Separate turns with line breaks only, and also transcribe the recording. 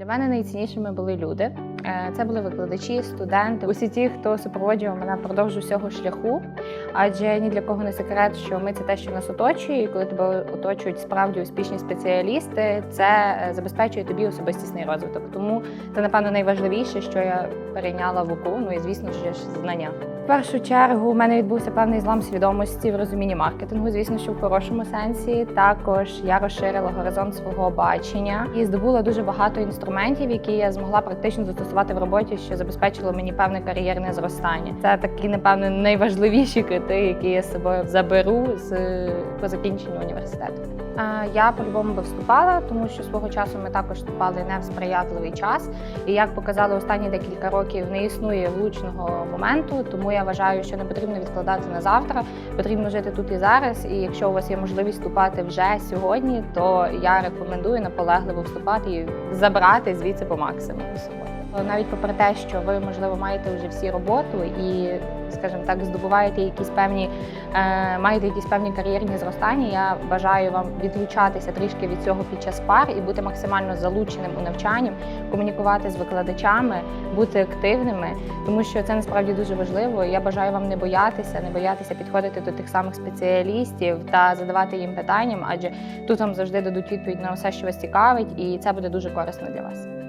Для мене найціннішими були люди. Е, Це були викладачі, студенти, усі ті, хто супроводжував мене впродовж усього шляху. Адже ні для кого не секрет, що ми це те, що нас оточує, і коли тебе оточують справді успішні спеціалісти, це е, забезпечує тобі особистісний розвиток. Тому це напевно найважливіше, що я перейняла в УКУ, ну і звісно ж знання. В першу чергу у мене відбувся певний злам свідомості в розумінні маркетингу, звісно, що в хорошому сенсі. Також я розширила горизонт свого бачення і здобула дуже багато інструментів, які я змогла практично застосувати в роботі, що забезпечило мені певне кар'єрне зростання. Це такі, напевно, найважливіші крити, які я з собою заберу з по закінченню університету. Я по-любому би вступала, тому що свого часу ми також вступали не в сприятливий час. І як показали останні декілька років, не існує влучного моменту, тому я вважаю, що не потрібно відкладати на завтра. Потрібно жити тут і зараз. І якщо у вас є можливість вступати вже сьогодні, то я рекомендую наполегливо вступати і забрати звідси по максимуму собою. Навіть попри те, що ви можливо маєте вже всі роботу і, скажімо так, здобуваєте якісь певні, е, маєте якісь певні кар'єрні зростання. Я бажаю вам відлучатися трішки від цього під час пар і бути максимально залученим у навчанням, комунікувати з викладачами, бути активними, тому що це насправді дуже важливо. Я бажаю вам не боятися, не боятися підходити до тих самих спеціалістів та задавати їм питанням, адже тут вам завжди дадуть відповідь на все, що вас цікавить, і це буде дуже корисно для вас.